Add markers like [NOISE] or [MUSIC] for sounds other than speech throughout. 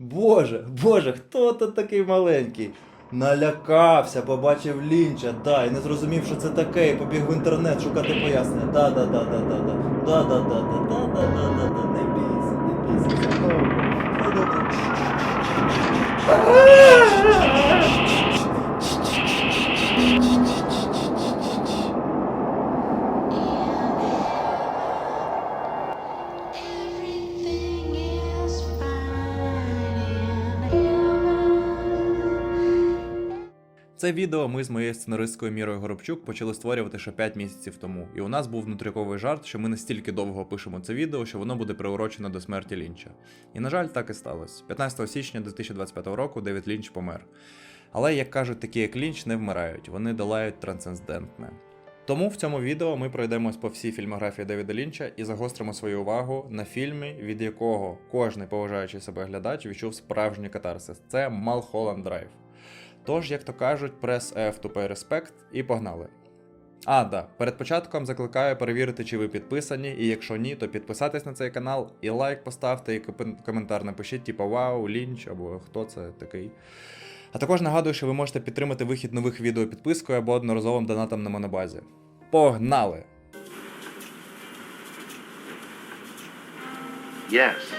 Боже, Боже, хто то такий маленький? Налякався, побачив лінча, да, і не зрозумів, що це таке, і побіг в інтернет шукати пояснення. Да-да-да-да-да-да. Да-да-да-да-да-да-да-да. Не бійся, не бійся, все добре. Це відео ми з моєю сценаристкою Мірою Горобчук почали створювати ще 5 місяців тому. І у нас був внутріковий жарт, що ми настільки довго пишемо це відео, що воно буде приурочено до смерті Лінча. І на жаль, так і сталося. 15 січня 2025 року Девід Лінч помер. Але, як кажуть, такі як Лінч не вмирають, вони долають трансцендентне. Тому в цьому відео ми пройдемось по всій фільмографії Девіда Лінча і загостримо свою увагу на фільмі, від якого кожний поважаючий себе глядач відчув справжній катарсис. Це Малхолланд Драйв. Тож, як то кажуть, press F to pay respect і погнали. А, да, перед початком закликаю перевірити, чи ви підписані, і якщо ні, то підписатись на цей канал і лайк поставте, і коментар напишіть, типу Вау, Лінч або хто це такий. А також нагадую, що ви можете підтримати вихід нових відео підпискою або одноразовим донатом на монобазі. Погнали! Yes.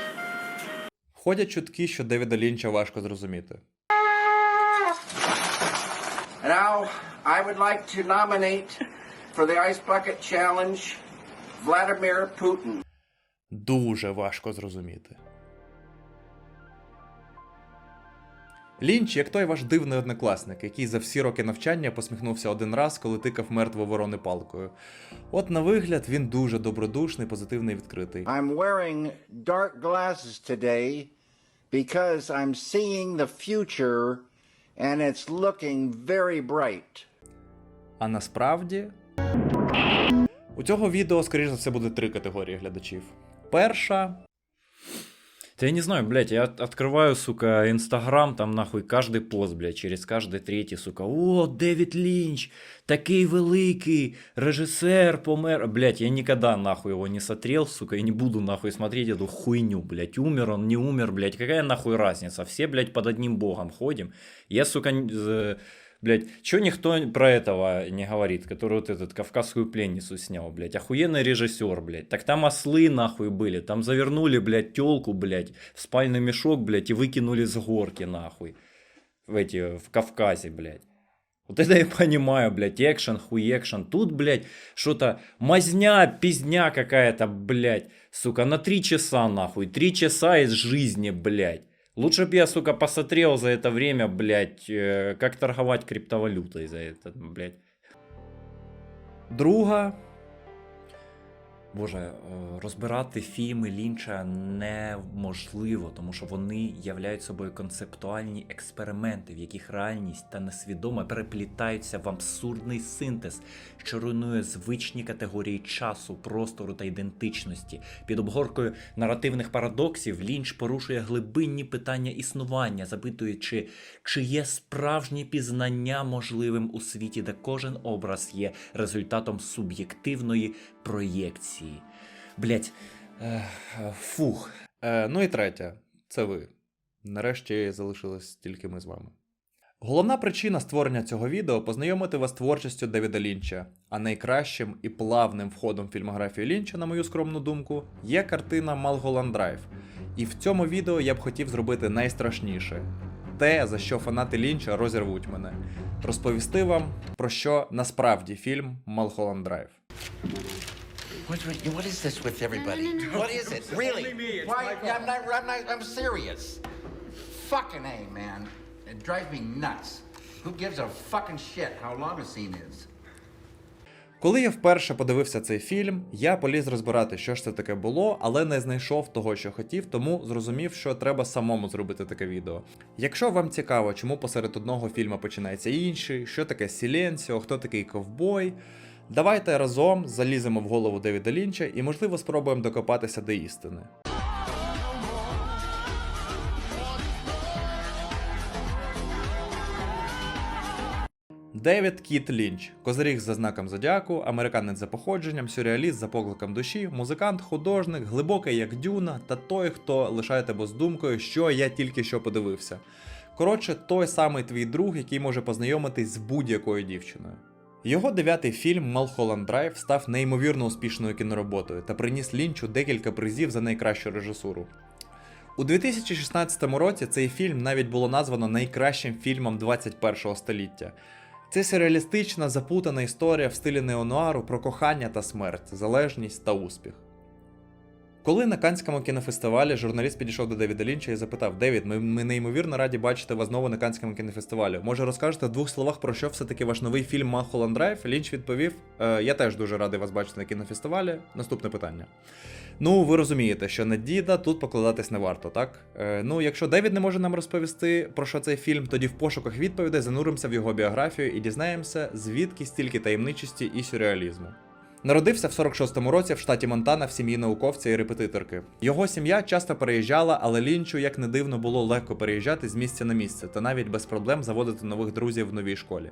Ходять чутки, що Девіда Лінча важко зрозуміти. Now, I would like to nominate for the Ice Bucket Challenge Vladimir Putin. Дуже важко зрозуміти. Лінч, як той ваш дивний однокласник, який за всі роки навчання посміхнувся один раз, коли тикав мертву ворони палкою. От на вигляд він дуже добродушний, позитивний відкритий. I'm wearing dark glasses today because I'm seeing the future and it's looking very bright. А насправді. У цього відео, скоріш за все, буде три категорії глядачів. Перша Да я не знаю, блядь, я от- открываю, сука, Инстаграм, там нахуй каждый пост, блядь, через каждый третий, сука. О, Дэвид Линч, такий великий, режиссер помер. Блядь, я никогда нахуй его не смотрел, сука, и не буду нахуй смотреть эту хуйню, блядь. Умер он, не умер, блядь, какая нахуй разница? Все, блядь, под одним богом ходим. Я, сука, Блять, чё никто про этого не говорит, который вот этот кавказскую пленницу снял, блять, охуенный режиссер, блять. Так там ослы нахуй были, там завернули, блять, телку, блять, в спальный мешок, блять, и выкинули с горки нахуй. В эти, в Кавказе, блять. Вот это я понимаю, блядь, экшен, хуй экшен. Тут, блядь, что-то мазня, пизня какая-то, блядь, сука, на три часа, нахуй. Три часа из жизни, блядь. Лучше бы я, сука, посмотрел за это время, блядь, э, как торговать криптовалютой за это, блядь. друга Боже, е, розбирати фільми Лінча неможливо, тому що вони являють собою концептуальні експерименти, в яких реальність та несвідоме переплітаються в абсурдний синтез, що руйнує звичні категорії часу, простору та ідентичності. Під обгоркою наративних парадоксів Лінч порушує глибинні питання існування, запитуючи, чи є справжнє пізнання можливим у світі, де кожен образ є результатом суб'єктивної проєкції. Блять, е, фух. Е, ну і третя це ви. Нарешті залишилось тільки ми з вами. Головна причина створення цього відео познайомити вас з творчістю Девіда Лінча, а найкращим і плавним входом в фільмографію Лінча, на мою скромну думку, є картина Малголанд Драйв. І в цьому відео я б хотів зробити найстрашніше те, за що фанати Лінча розірвуть мене. Розповісти вам про що насправді фільм Малхолланд Драйв. What, what- what is this with everybody? No, no, no. What is it? Really? Why? I'm not, I'm not. I'm serious. Fucking A, man. It drives me nuts. Who gives a fucking shit how long a scene is? Коли я вперше подивився цей фільм, я поліз розбирати, що ж це таке було, але не знайшов того, що хотів, тому зрозумів, що треба самому зробити таке відео. Якщо вам цікаво, чому посеред одного фільму починається інший, що таке Сіленсіо, хто такий ковбой, давайте разом заліземо в голову Девіда Лінча і, можливо, спробуємо докопатися до істини. Девід Кіт Лінч, козиріг за знаком зодіаку, американець за походженням, сюрреаліст за покликом душі, музикант, художник, глибокий як дюна, та той, хто лишає тебе з думкою, що я тільки що подивився. Коротше, той самий твій друг, який може познайомитись з будь-якою дівчиною. Його дев'ятий фільм Малхолланд Драйв став неймовірно успішною кінороботою та приніс Лінчу декілька призів за найкращу режисуру. У 2016 році цей фільм навіть було названо найкращим фільмом 21 століття. Це сюрреалістична, запутана історія в стилі неонуару про кохання та смерть, залежність та успіх. Коли на Канському кінофестивалі журналіст підійшов до Девіда Лінча і запитав: Девід, ми, ми неймовірно раді бачити вас знову на Канському кінофестивалі. Може розкажете в двох словах про що все-таки ваш новий фільм Малхолланд Драйв? Лінч відповів: «Е, Я теж дуже радий вас бачити на кінофестивалі. Наступне питання. Ну, ви розумієте, що на діда тут покладатись не варто, так? Е, ну, якщо Девід не може нам розповісти про що цей фільм, тоді в пошуках відповідей зануримося в його біографію і дізнаємося, звідки стільки таємничості і сюрреалізму. Народився в 46-му році в штаті Монтана в сім'ї науковця і репетиторки. Його сім'я часто переїжджала, але лінчу, як не дивно, було легко переїжджати з місця на місце та навіть без проблем заводити нових друзів в новій школі.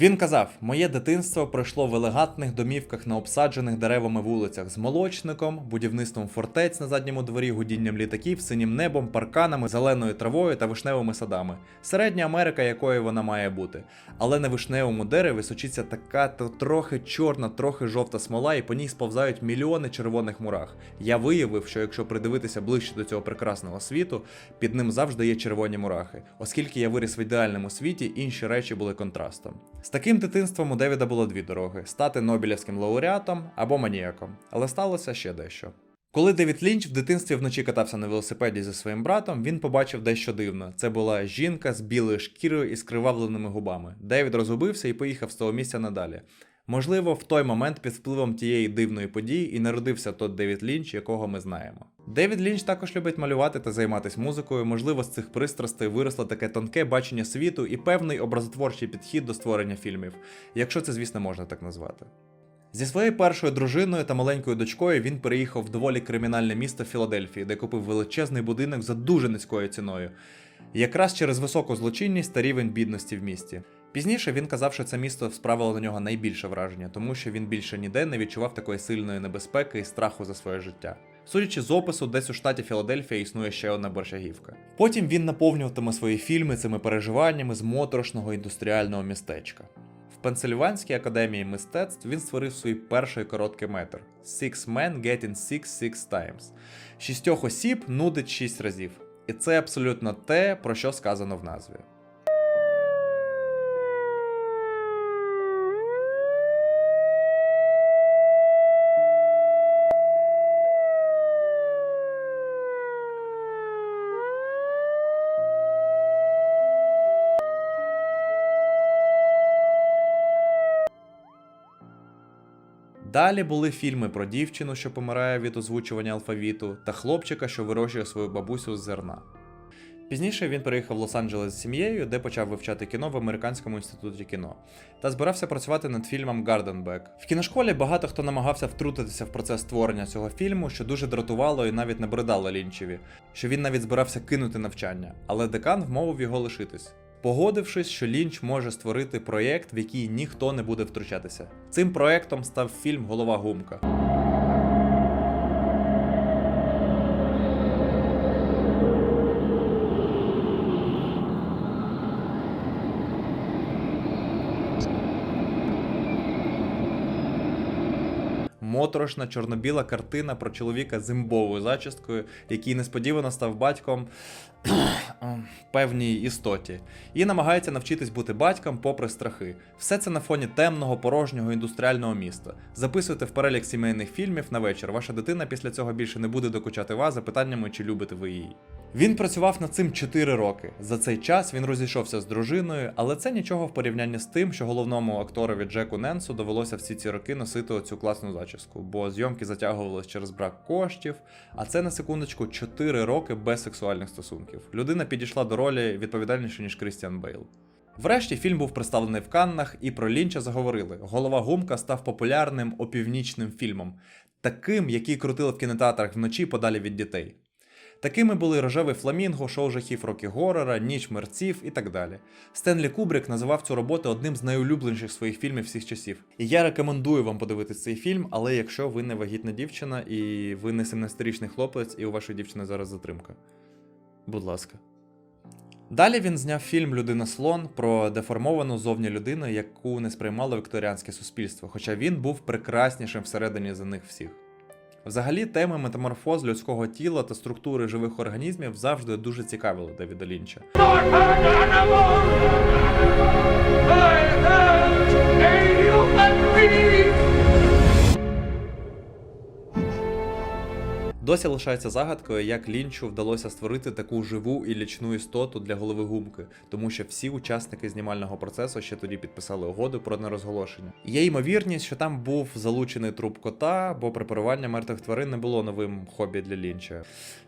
Він казав: моє дитинство пройшло в елегантних домівках на обсаджених деревами вулицях з молочником, будівництвом фортець на задньому дворі, гудінням літаків, синім небом, парканами, зеленою травою та вишневими садами. Середня Америка, якою вона має бути. Але на вишневому дереві сочиться така то трохи чорна, трохи жовта смола, і по ній сповзають мільйони червоних мурах. Я виявив, що якщо придивитися ближче до цього прекрасного світу, під ним завжди є червоні мурахи. Оскільки я виріс в ідеальному світі, інші речі були контрастом. З таким дитинством у Девіда було дві дороги: стати Нобелівським лауреатом або маніяком. Але сталося ще дещо. Коли Девід Лінч в дитинстві вночі катався на велосипеді зі своїм братом, він побачив дещо дивне. Це була жінка з білою шкірою і скривавленими губами. Девід розгубився і поїхав з того місця надалі. Можливо, в той момент під впливом тієї дивної події і народився тот Девід Лінч, якого ми знаємо. Девід Лінч також любить малювати та займатися музикою. Можливо, з цих пристрастей виросло таке тонке бачення світу і певний образотворчий підхід до створення фільмів, якщо це, звісно, можна так назвати. Зі своєю першою дружиною та маленькою дочкою він переїхав в доволі кримінальне місто Філадельфії, де купив величезний будинок за дуже низькою ціною, якраз через високу злочинність та рівень бідності в місті. Пізніше він казав, що це місто справило на нього найбільше враження, тому що він більше ніде не відчував такої сильної небезпеки і страху за своє життя. Судячи з опису, десь у штаті Філадельфія існує ще одна борщагівка. Потім він наповнюватиме свої фільми цими переживаннями з моторошного індустріального містечка. В Пенсильванській академії мистецтв він створив свій перший короткий метр Six Men Getting Six Six Times. Шістьох осіб нудить шість разів. І це абсолютно те, про що сказано в назві. Далі були фільми про дівчину, що помирає від озвучування алфавіту, та хлопчика, що вирощує свою бабусю з зерна. Пізніше він переїхав в Лос-Анджелес з сім'єю, де почав вивчати кіно в Американському інституті кіно, та збирався працювати над фільмом Гарденбек. В кіношколі багато хто намагався втрутитися в процес створення цього фільму, що дуже дратувало і навіть набридало Лінчеві, що він навіть збирався кинути навчання, але декан вмовив його лишитись. Погодившись, що Лінч може створити проєкт, в який ніхто не буде втручатися. Цим проєктом став фільм Голова Гумка. Моторошна чорно-біла картина про чоловіка з імбовою зачісткою, який несподівано став батьком [CLEARS THROAT] певній істоті, і намагається навчитись бути батьком попри страхи. Все це на фоні темного, порожнього індустріального міста. Записуйте в перелік сімейних фільмів на вечір. Ваша дитина після цього більше не буде докучати вас запитаннями, чи любите ви її. Він працював над цим 4 роки. За цей час він розійшовся з дружиною, але це нічого в порівнянні з тим, що головному акторові Джеку Ненсу довелося всі ці роки носити оцю класну зачіску, бо зйомки затягувались через брак коштів. А це на секундочку 4 роки без сексуальних стосунків. Людина підійшла до ролі відповідальніше, ніж Крістіан Бейл. Врешті фільм був представлений в Каннах, і про Лінча заговорили. Голова Гумка став популярним опівнічним фільмом, таким, який крутили в кінотеатрах вночі подалі від дітей. Такими були рожевий фламінго, шоу жахів Рокі Горора, Ніч мерців і так далі. Стенлі Кубрик називав цю роботу одним з найулюбленіших своїх фільмів всіх часів. І я рекомендую вам подивитися цей фільм, але якщо ви не вагітна дівчина і ви не 17-річний хлопець, і у вашої дівчини зараз затримка. Будь ласка. Далі він зняв фільм Людина слон про деформовану зовні людину, яку не сприймало вікторіанське суспільство, хоча він був прекраснішим всередині за них всіх. Взагалі, теми метаморфоз людського тіла та структури живих організмів завжди дуже цікавили Девіда Лінча. Досі лишається загадкою, як Лінчу вдалося створити таку живу і лічну істоту для голови гумки, тому що всі учасники знімального процесу ще тоді підписали угоду про нерозголошення. Є ймовірність, що там був залучений труп кота, бо препарування мертвих тварин не було новим хобі для Лінча.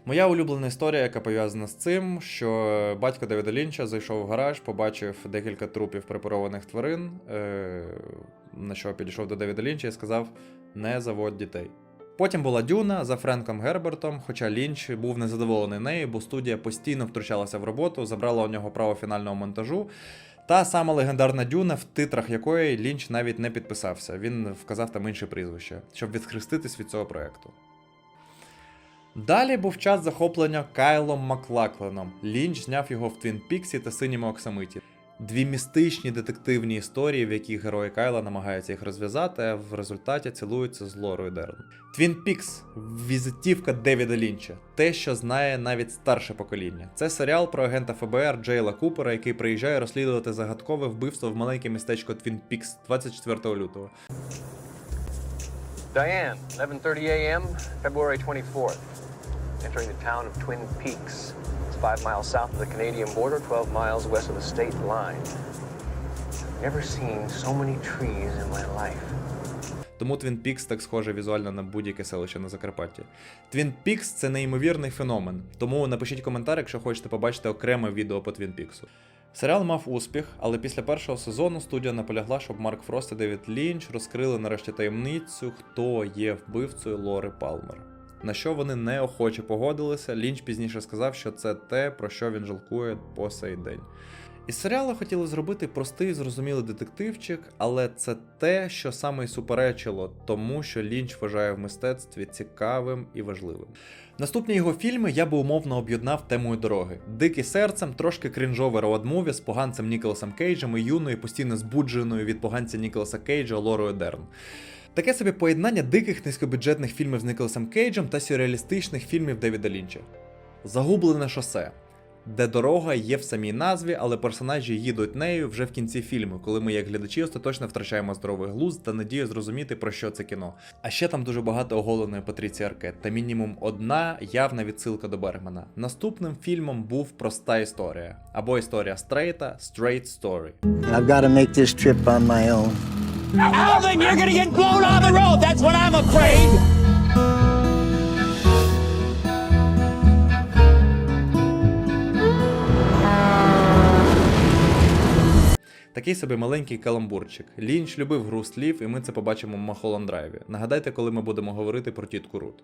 Моя улюблена історія, яка пов'язана з цим, що батько Девіда Лінча зайшов в гараж, побачив декілька трупів препарованих тварин, е- на що підійшов до Девіда Лінча і сказав: не заводь дітей. Потім була Дюна за Френком Гербертом, хоча Лінч був незадоволений нею, бо студія постійно втручалася в роботу, забрала у нього право фінального монтажу. Та сама легендарна Дюна, в титрах якої Лінч навіть не підписався. Він вказав там інше прізвище, щоб відхреститись від цього проекту. Далі був час захоплення Кайлом Маклакленом. Лінч зняв його в Твін Піксі та синьому оксамиті. Дві містичні детективні історії, в яких герої Кайла намагаються їх розв'язати, а в результаті цілуються з Лорою Дерн. Твін Пікс візитівка Девіда Лінча, те, що знає навіть старше покоління. Це серіал про агента ФБР Джейла Купера, який приїжджає розслідувати загадкове вбивство в маленьке містечко Твін Пікс 24 лютого. Diane, 11:30 a.m., February 24th. Entering the town of Twin Peaks. Five miles south of the Canadian border, 12 miles west of the state line. Never seen so many trees in my life. Тому Твін Пікс так схоже візуально на будь-яке селище на Закарпатті. Твін Пікс це неймовірний феномен, тому напишіть коментар, якщо хочете побачити окреме відео по Твін Піксу. Серіал мав успіх, але після першого сезону студія наполягла, щоб Марк Фрост і Девід Лінч розкрили нарешті таємницю, хто є вбивцею Лори Палмер. На що вони неохоче погодилися, Лінч пізніше сказав, що це те, про що він жалкує по сей день. Із серіалу хотіли зробити простий, зрозумілий детективчик, але це те, що саме й суперечило тому, що Лінч вважає в мистецтві цікавим і важливим. Наступні його фільми я би умовно об'єднав темою дороги. Дикий серцем, трошки крінжовий роад-муві з поганцем Ніколасом Кейджем і юною, постійно збудженою від поганця Ніколаса Кейджа Лорою Дерн. Таке собі поєднання диких низькобюджетних фільмів з Ніколасом Кейджем та сюрреалістичних фільмів Девіда Лінча. Загублене шосе, де дорога є в самій назві, але персонажі їдуть нею вже в кінці фільму, коли ми, як глядачі, остаточно втрачаємо здоровий глузд та надію зрозуміти, про що це кіно. А ще там дуже багато оголеної Патріції Аркет та мінімум одна явна відсилка до Бергмана. Наступним фільмом був проста історія або історія стрейта Straight Story. I've got make this trip on my own. Then you're gonna get blown on the road. That's what I'm afraid. Такий собі маленький каламбурчик. Лінч любив гру слів, і ми це побачимо в Махоланд Драйві. Нагадайте, коли ми будемо говорити про тітку Рут.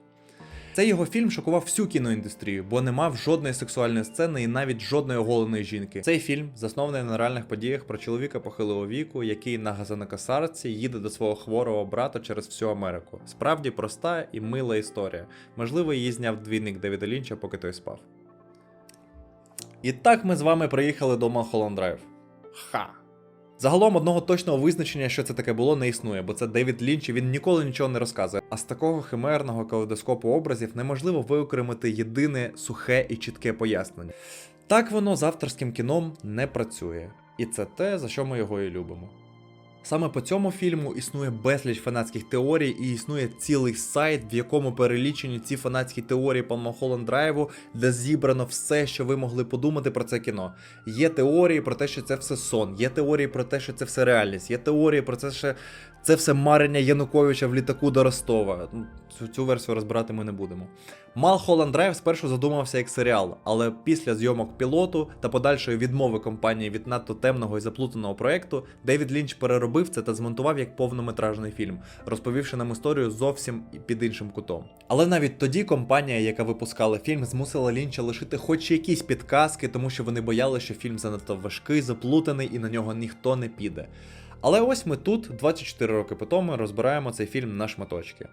Цей його фільм шокував всю кіноіндустрію, бо не мав жодної сексуальної сцени і навіть жодної оголеної жінки. Цей фільм заснований на реальних подіях про чоловіка похилого віку, який на газонокосарці їде до свого хворого брата через всю Америку. Справді проста і мила історія. Можливо, її зняв двійник Девіда Лінча, поки той спав. І так ми з вами приїхали до Малхолланд Драйв. Ха! Загалом одного точного визначення, що це таке було, не існує, бо це Девід Лінч і він ніколи нічого не розказує. А з такого химерного калейдоскопу образів неможливо виокремити єдине сухе і чітке пояснення. Так воно з авторським кіном не працює. І це те, за що ми його і любимо. Саме по цьому фільму існує безліч фанатських теорій, і існує цілий сайт, в якому перелічені ці фанатські теорії по Малхолланд Драйву, де зібрано все, що ви могли подумати про це кіно. Є теорії про те, що це все сон, є теорії про те, що це все реальність, є теорії про те, що Це все марення Януковича в літаку до Ростова. Цю, цю версію розбирати ми не будемо. Малхолланд Драйв спершу задумався як серіал, але після зйомок пілоту та подальшої відмови компанії від надто темного і заплутаного проекту, Девід Лінч переробив це та змонтував як повнометражний фільм, розповівши нам історію зовсім під іншим кутом. Але навіть тоді компанія, яка випускала фільм, змусила Лінча лишити хоч якісь підказки, тому що вони боялися, що фільм занадто важкий, заплутаний і на нього ніхто не піде. Але ось ми тут, 24 роки по тому, розбираємо цей фільм на шматочки.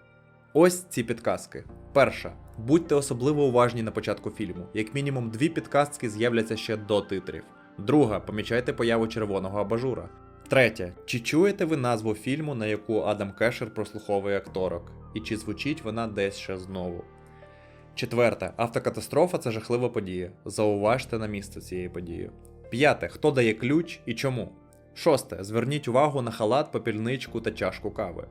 Ось ці підказки. Перша. Будьте особливо уважні на початку фільму. Як мінімум дві підказки з'являться ще до титрів. Друга. Помічайте появу червоного абажура. Третє. Чи чуєте ви назву фільму, на яку Адам Кешер прослуховує акторок? І чи звучить вона десь ще знову? Четверте. Автокатастрофа це жахлива подія. Зауважте на місце цієї події. П'яте. Хто дає ключ і чому? Шосте. Зверніть увагу на халат, попільничку та чашку кави.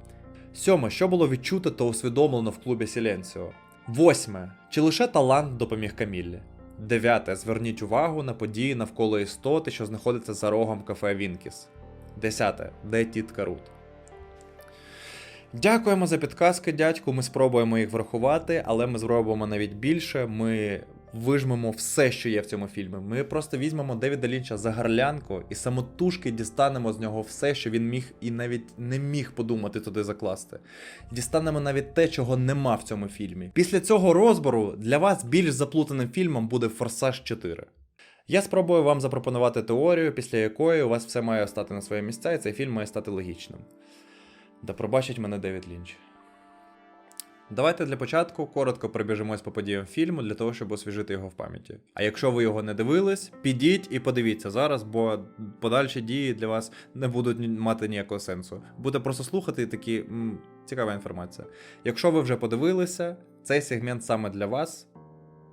Сьоме, що було відчуто та усвідомлено в клубі Сіленціо. Восьме. Чи лише талант допоміг Каміллі? Дев'яте. Зверніть увагу на події навколо істоти, що знаходиться за рогом кафе Вінкіс. Десяте. Де тітка Рут? Дякуємо за підказки, дядьку. Ми спробуємо їх врахувати, але ми зробимо навіть більше. Ми вижмемо все, що є в цьому фільмі. Ми просто візьмемо Девіда Лінча за гарлянку і самотужки дістанемо з нього все, що він міг і навіть не міг подумати туди закласти. Дістанемо навіть те, чого нема в цьому фільмі. Після цього розбору для вас більш заплутаним фільмом буде Форсаж 4. Я спробую вам запропонувати теорію, після якої у вас все має стати на своє місця, і цей фільм має стати логічним. Да пробачить мене Девід Лінч. Давайте для початку коротко пробіжимось по подіям фільму для того, щоб освіжити його в пам'яті. А якщо ви його не дивились, підіть і подивіться зараз, бо подальші дії для вас не будуть мати ніякого сенсу. Буде просто слухати такі м, цікава інформація. Якщо ви вже подивилися, цей сегмент саме для вас.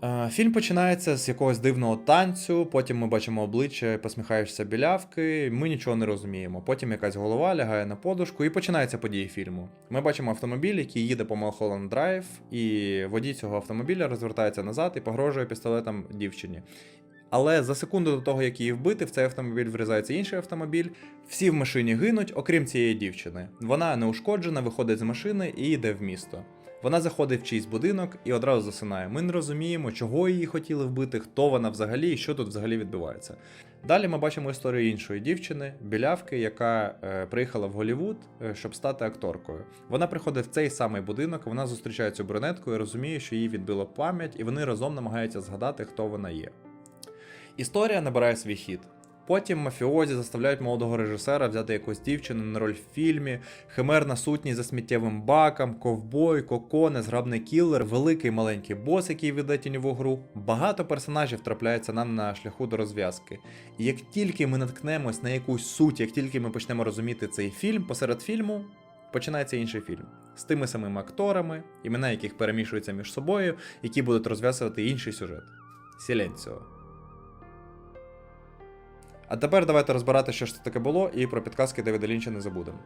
Е, Фільм починається з якогось дивного танцю, потім ми бачимо обличчя посміхаючися білявки, ми нічого не розуміємо. Потім якась голова лягає на подушку і починаються події фільму. Ми бачимо автомобіль, який їде по Малхолланд Драйв, і водій цього автомобіля розвертається назад і погрожує пістолетом дівчині. Але за секунду до того, як її вбити, в цей автомобіль врізається інший автомобіль. Всі в машині гинуть, окрім цієї дівчини. Вона неушкоджена, виходить з машини і йде в місто. Вона заходить в чийсь будинок і одразу засинає. Ми не розуміємо, чого її хотіли вбити, хто вона взагалі і що тут взагалі відбувається. Далі ми бачимо історію іншої дівчини, білявки, яка е, приїхала в Голівуд, е, щоб стати акторкою. Вона приходить в цей самий будинок, вона зустрічає цю брюнетку і розуміє, що їй відбило пам'ять, і вони разом намагаються згадати, хто вона є. Історія набирає свій хід. Потім мафіозі заставляють молодого режисера взяти якусь дівчину на роль в фільмі, химерна сутність за сміттєвим баком, ковбой, коко, незграбний кілер, великий маленький бос, який веде тіньову гру. Багато персонажів трапляється нам на шляху до розв'язки. І як тільки ми наткнемось на якусь суть, як тільки ми почнемо розуміти цей фільм, посеред фільму починається інший фільм з тими самими акторами, імена яких перемішуються між собою, які будуть розв'язувати інший сюжет. Сіленціо. А тепер давайте розбирати, що ж це таке було, і про підказки Девіда Лінча не забудемо.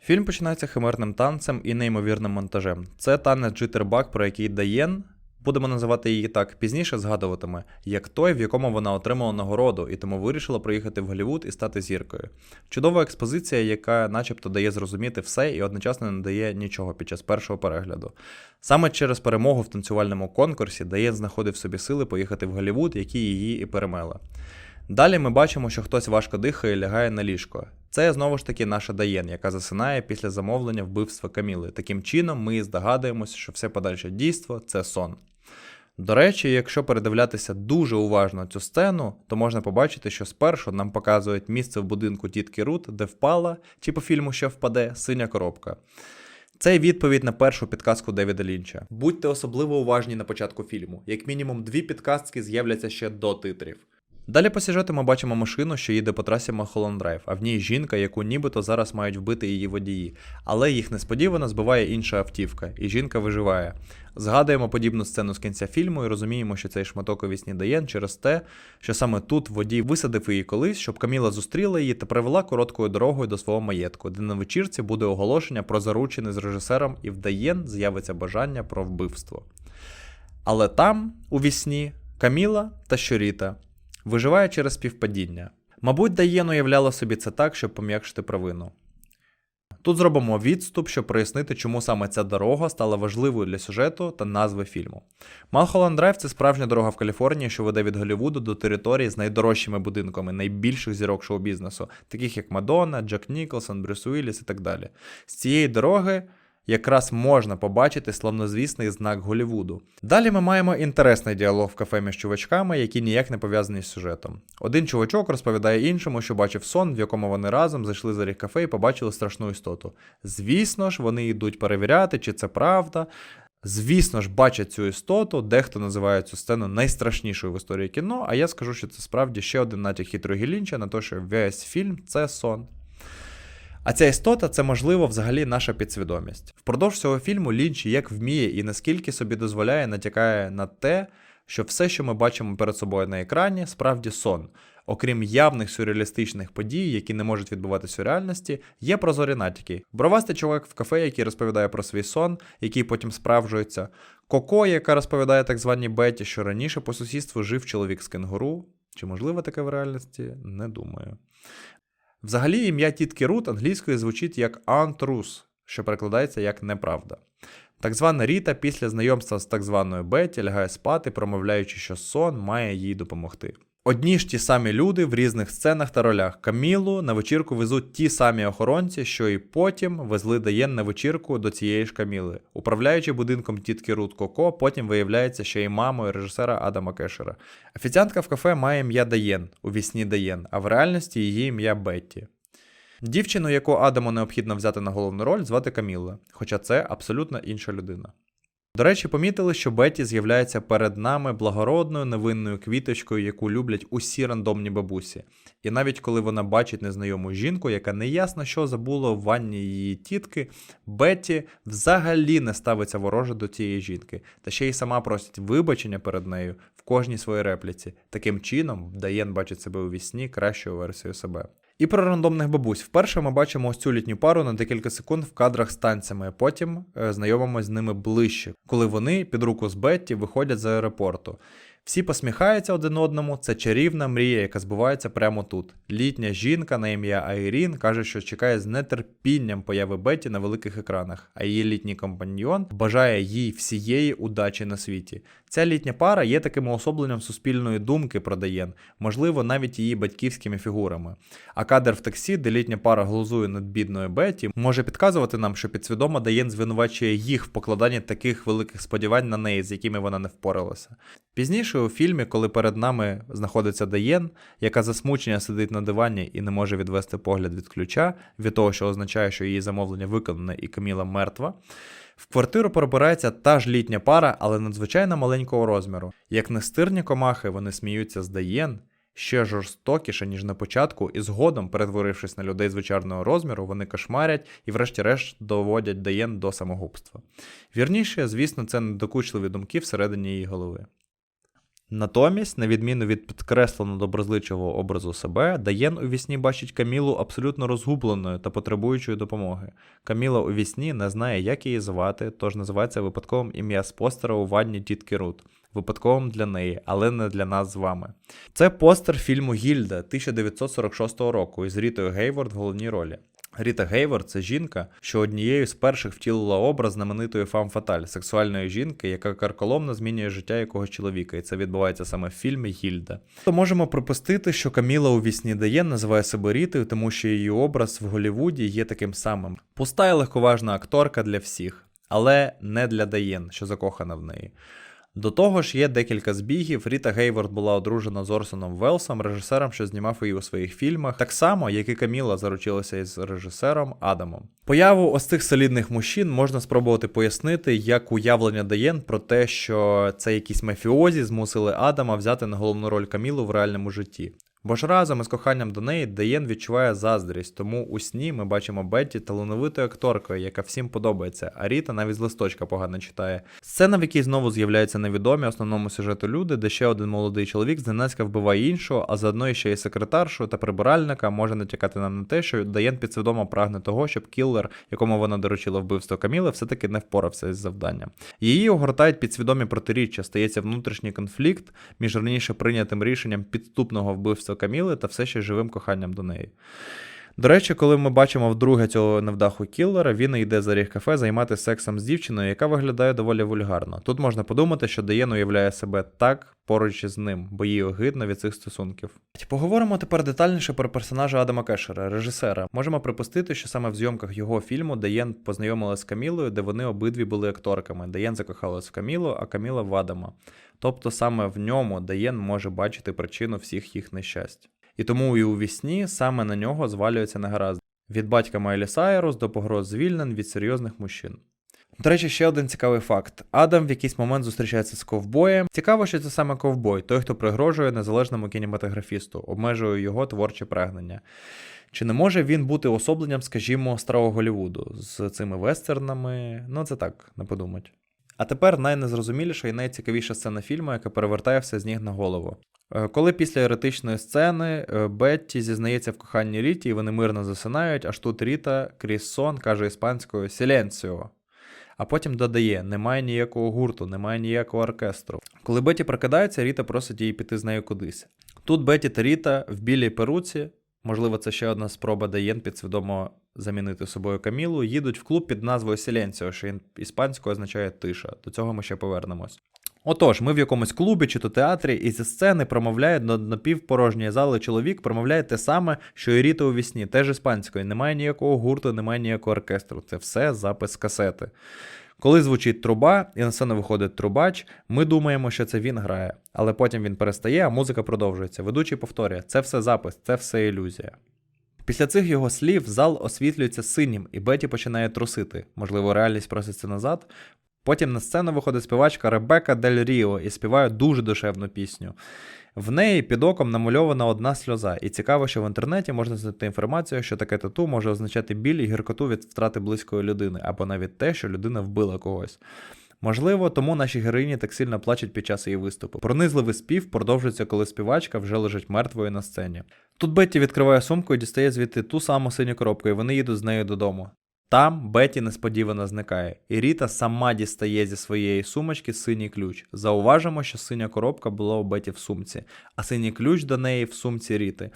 Фільм починається химерним танцем і неймовірним монтажем. Це танець Джиттербак, про який Даєн, будемо називати її так, пізніше згадуватиме, як той, в якому вона отримала нагороду, і тому вирішила приїхати в Голлівуд і стати зіркою. Чудова експозиція, яка начебто дає зрозуміти все і одночасно не дає нічого під час першого перегляду. Саме через перемогу в танцювальному конкурсі Даєн знаходив собі сили поїхати в Голлівуд, які її і перемела. Далі ми бачимо, що хтось важко дихає і лягає на ліжко. Це знову ж таки наша Даєн, яка засинає після замовлення вбивства Каміли. Таким чином, ми здогадуємося, що все подальше дійство це сон. До речі, якщо передивлятися дуже уважно цю сцену, то можна побачити, що спершу нам показують місце в будинку тітки Рут, де впала, чи по фільму ще впаде, синя коробка. Це відповідь на першу підказку Девіда Лінча. Будьте особливо уважні на початку фільму. Як мінімум, дві підказки з'являться ще до титрів. Далі по сюжету ми бачимо машину, що їде по трасі Малхолланд Драйв, а в ній жінка, яку нібито зараз мають вбити її водії. Але їх несподівано збиває інша автівка, і жінка виживає. Згадуємо подібну сцену з кінця фільму і розуміємо, що цей шматок у вісні Даєн через те, що саме тут водій висадив її колись, щоб Каміла зустріла її та привела короткою дорогою до свого маєтку, де на вечірці буде оголошення про заручини з режисером, і в Даєн з'явиться бажання про вбивство. Але там, у вісні, Каміла та Щоріта виживає через співпадіння. Мабуть, Даєн уявляла собі це так, щоб пом'якшити провину. Тут зробимо відступ, щоб прояснити, чому саме ця дорога стала важливою для сюжету та назви фільму. Малхолланд Драйв це справжня дорога в Каліфорнії, що веде від Голлівуду до території з найдорожчими будинками найбільших зірок шоу-бізнесу, таких як Мадонна, Джек Ніколсон, Брюс Уілліс і так далі. З цієї дороги якраз можна побачити славнозвісний знак Голлівуду. Далі ми маємо інтересний діалог в кафе між чувачками, які ніяк не пов'язані з сюжетом. Один чувачок розповідає іншому, що бачив сон, в якому вони разом зайшли за ріг кафе і побачили страшну істоту. Звісно ж, вони йдуть перевіряти, чи це правда. Звісно ж, бачать цю істоту, дехто називає цю сцену найстрашнішою в історії кіно, а я скажу, що це справді ще один натяк хитрого Лінча на те, що весь фільм це сон. А ця істота це можливо взагалі наша підсвідомість. Впродовж цього фільму Лінч як вміє і наскільки собі дозволяє, натякає на те, що все, що ми бачимо перед собою на екрані, справді сон. Окрім явних сюрреалістичних подій, які не можуть відбуватися у реальності, є прозорі натяки. Бровастий чувак в кафе, який розповідає про свій сон, який потім справджується. Коко, яка розповідає так званій Беті, що раніше по сусідству жив чоловік з кенгуру. Чи можливо таке в реальності? Не думаю. Взагалі, ім'я тітки Рут англійською звучить як Антрус, що перекладається як неправда. Так звана Ріта після знайомства з так званою Бетті лягає спати, промовляючи, що сон має їй допомогти. Одні ж ті самі люди в різних сценах та ролях. Камілу на вечірку везуть ті самі охоронці, що і потім везли Даєн на вечірку до цієї ж Каміли. Управляючи будинком тітки Рут Коко, потім виявляється, що і мамою режисера Адама Кешера. Офіціантка в кафе має ім'я Даєн, у вісні Даєн, а в реальності її ім'я Бетті. Дівчину, яку Адаму необхідно взяти на головну роль, звати Камілла, хоча це абсолютно інша людина. До речі, помітили, що Бетті з'являється перед нами благородною невинною квіточкою, яку люблять усі рандомні бабусі. І навіть коли вона бачить незнайому жінку, яка неясно що забула в ванні її тітки, Бетті взагалі не ставиться вороже до цієї жінки, та ще й сама просить вибачення перед нею в кожній своїй репліці. Таким чином, Даєн бачить себе у вісні кращою версією себе. І про рандомних бабусь. Вперше ми бачимо ось цю літню пару на декілька секунд в кадрах з танцями, потім знайомимося з ними ближче, коли вони під руку з Бетті виходять з аеропорту. Всі посміхаються один одному, це чарівна мрія, яка збувається прямо тут. Літня жінка на ім'я Айрін каже, що чекає з нетерпінням появи Бетті на великих екранах, а її літній компаньйон бажає їй всієї удачі на світі. Ця літня пара є таким уособленням суспільної думки про Даєн, можливо, навіть її батьківськими фігурами. А кадр в таксі, де літня пара глузує над бідною Бетті, може підказувати нам, що підсвідомо Даєн звинувачує їх в покладанні таких великих сподівань на неї, з якими вона не впоралася. Пізніше у фільмі, коли перед нами знаходиться Даєн, яка засмучення сидить на дивані і не може відвести погляд від ключа, від того, що означає, що її замовлення виконане і Каміла мертва. В квартиру пробирається та ж літня пара, але надзвичайно маленького розміру. Як нестирні комахи, вони сміються з Даєн, ще жорстокіше, ніж на початку, і згодом, перетворившись на людей звичайного розміру, вони кошмарять і, врешті-решт, доводять Даєн до самогубства. Вірніше, звісно, це недокучливі думки всередині її голови. Натомість, на відміну від підкреслено доброзичливого образу себе, Даєн у вісні бачить Камілу абсолютно розгубленою та потребуючою допомоги. Каміла у вісні не знає, як її звати, тож називається випадковим ім'я з постера у ванні тітки Рут. Випадковим для неї, але не для нас з вами. Це постер фільму Гільда 1946 року із Рітою Гейворд в головній ролі. Ріта Гейворд це жінка, що однією з перших втілила образ знаменитої фам фаталь, сексуальної жінки, яка карколомно змінює життя якогось чоловіка, і це відбувається саме в фільмі Гільда. То можемо припустити, що Каміла у вісні Даєн називає себе Рітою, тому що її образ в Голлівуді є таким самим. Пуста і легковажна акторка для всіх, але не для Даєн, що закохана в неї. До того ж, є декілька збігів. Ріта Гейворд була одружена з Орсоном Велсом, режисером, що знімав її у своїх фільмах, так само, як і Каміла заручилася із режисером Адамом. Появу ось цих солідних мужчин можна спробувати пояснити як уявлення Даєн про те, що це якісь мафіозі змусили Адама взяти на головну роль Камілу в реальному житті. Бо ж разом із коханням до неї Даєн відчуває заздрість, тому у сні ми бачимо Бетті талановитою акторкою, яка всім подобається, а Ріта навіть з листочка погано читає. Сцена, в якій знову з'являються невідомі основному сюжету люди, де ще один молодий чоловік зненацька вбиває іншого, а заодно ще й секретаршу та прибиральника може натякати нам на те, що Даєн підсвідомо прагне того, щоб кіллер, якому вона доручила вбивство Каміли, все-таки не впорався із завданням. Її огортають підсвідомі протиріччя, стається внутрішній конфлікт між раніше прийнятим рішенням підступного вбивства Каміли та все ще живим коханням до неї. До речі, коли ми бачимо вдруге цього невдаху кіллера, він йде за ріг кафе займатися сексом з дівчиною, яка виглядає доволі вульгарно. Тут можна подумати, що Деєн уявляє себе так поруч із ним, бо їй огидно від цих стосунків. Поговоримо тепер детальніше про персонажа Адама Кешера, режисера. Можемо припустити, що саме в зйомках його фільму Деєн познайомилась з Камілою, де вони обидві були акторками. Деєн закохалась в Камілу, а Каміла в Адама. Тобто саме в ньому Деєн може бачити причину всіх їх нещасть. І тому і у вісні саме на нього звалюється негаразд. Від батька Майлі Сайрус до погроз звільнен від серйозних мужчин. До речі, ще один цікавий факт: Адам в якийсь момент зустрічається з ковбоєм. Цікаво, що це саме ковбой, той, хто пригрожує незалежному кінематографісту, обмежує його творче прагнення. Чи не може він бути особленням, скажімо, старого Голлівуду з цими вестернами? Ну, це так, не подумать. А тепер найнезрозуміліша і найцікавіша сцена фільму, яка перевертає все з ніг на голову. Е, Коли після еротичної сцени е, Бетті зізнається в коханні Ріті, і вони мирно засинають, аж тут Ріта крізь сон каже іспанською Сіленціо. А потім додає: немає ніякого гурту, немає ніякого оркестру. Коли Бетті прокидається, Ріта просить її піти з нею кудись. Тут Бетті та Ріта в білій перуці, можливо, це ще одна спроба Деєн підсвідомо замінити собою Камілу, їдуть в клуб під назвою Сіленціо, що іспанською означає тиша. До цього ми ще повернемось. Отож, ми в якомусь клубі чи то театрі, і зі сцени промовляє до напівпорожньої зали чоловік, промовляє те саме, що і Ріта у вісні, теж іспанською. Немає ніякого гурту, немає ніякого оркестру. Це все запис касети. Коли звучить труба, і на сцену виходить трубач, ми думаємо, що це він грає, але потім він перестає, а музика продовжується. Ведучий повторює: це все запис, це все ілюзія. Після цих його слів зал освітлюється синім, і Беті починає трусити. Можливо, реальність проситься назад. Потім на сцену виходить співачка Ребека Дель Ріо і співає дуже душевну пісню. В неї під оком намальована одна сльоза, і цікаво, що в інтернеті можна знайти інформацію, що таке тату може означати біль і гіркоту від втрати близької людини, або навіть те, що людина вбила когось. Можливо, тому наші героїні так сильно плачуть під час її виступу. Пронизливий спів продовжується, коли співачка вже лежить мертвою на сцені. Тут Бетті відкриває сумку і дістає звідти ту саму синю коробку, і вони їдуть з нею додому. Там Беті несподівано зникає, і Ріта сама дістає зі своєї сумочки синій ключ. Зауважимо, що синя коробка була у Беті в сумці, а синій ключ до неї в сумці Ріти.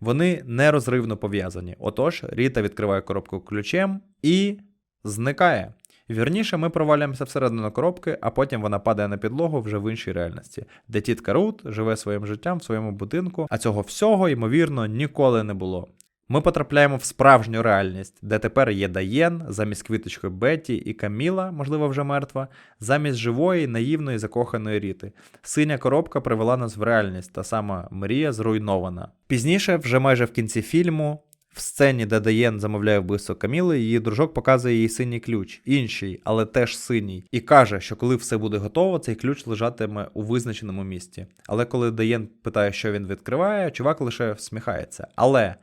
Вони нерозривно пов'язані. Отож, Ріта відкриває коробку ключем і зникає. Вірніше, ми провалюємося всередину коробки, а потім вона падає на підлогу вже в іншій реальності, де тітка Рут живе своїм життям в своєму будинку, а цього всього, ймовірно, ніколи не було. Ми потрапляємо в справжню реальність, де тепер є Даєн, замість квіточки Бетті і Каміла, можливо, вже мертва, замість живої, наївної, закоханої Ріти. Синя коробка привела нас в реальність, та сама мрія зруйнована. Пізніше, вже майже в кінці фільму, в сцені, де Даєн замовляє вбивство Каміли, її дружок показує їй синій ключ, інший, але теж синій, і каже, що коли все буде готово, цей ключ лежатиме у визначеному місці. Але коли Даєн питає, що він відкриває, чувак лише всміхається. Але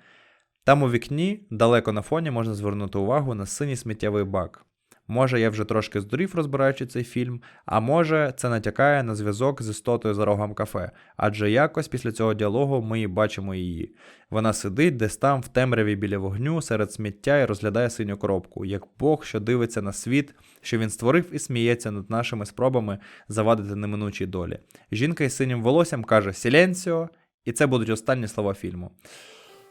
там у вікні, далеко на фоні, можна звернути увагу на синій сміттєвий бак. Може, я вже трошки здурів, розбираючи цей фільм, а може, це натякає на зв'язок з істотою за рогом кафе, адже якось після цього діалогу ми бачимо її. Вона сидить десь там в темряві біля вогню серед сміття і розглядає синю коробку, як Бог, що дивиться на світ, що він створив і сміється над нашими спробами завадити неминучій долі. Жінка із синім волоссям каже Сіленсіо, і це будуть останні слова фільму.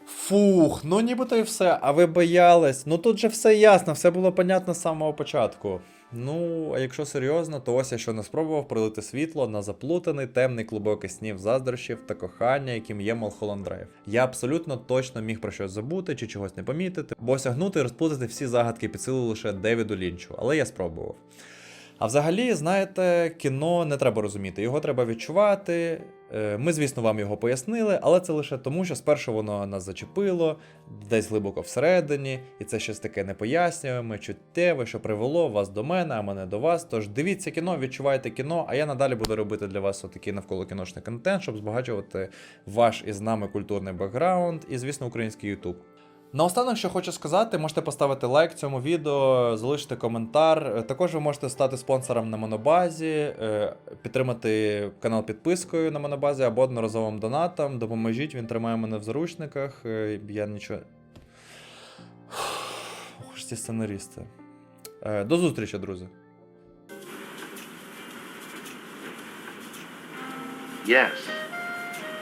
Фух, ну нібито і все. А ви боялись? Ну тут же все ясно, все було понятно з самого початку. Ну, а якщо серйозно, то ось я що не спробував пролити світло на заплутаний темний клубок із снів заздрощів та кохання, яким є Малхолланд Драйв. Я абсолютно точно міг про щось забути чи чогось не помітити, бо осягнути і розплутати всі загадки під силу лише Девіду Лінчу, але я спробував. А взагалі, знаєте, кіно не треба розуміти, його треба відчувати. Е, Ми, звісно, вам його пояснили, але це лише тому, що спершу воно нас зачепило, десь глибоко всередині, і це щось таке непояснюємо, чуттєве, що привело вас до мене, а мене до вас. Тож дивіться кіно, відчувайте кіно, а я надалі буду робити для вас отакий навколо кіношний контент, щоб збагачувати ваш із нами культурний бекграунд і, звісно, український Ютуб. Наостанок, що хочу сказати, можете поставити лайк цьому відео, залишити коментар. Е, Також ви можете стати спонсором на Монобазі, е, підтримати канал підпискою на Монобазі або одноразовим донатом. Допоможіть, він тримає мене в заручниках. е, Я нічого. Ох, ці сценаристи. До зустрічі, друзі. Yes,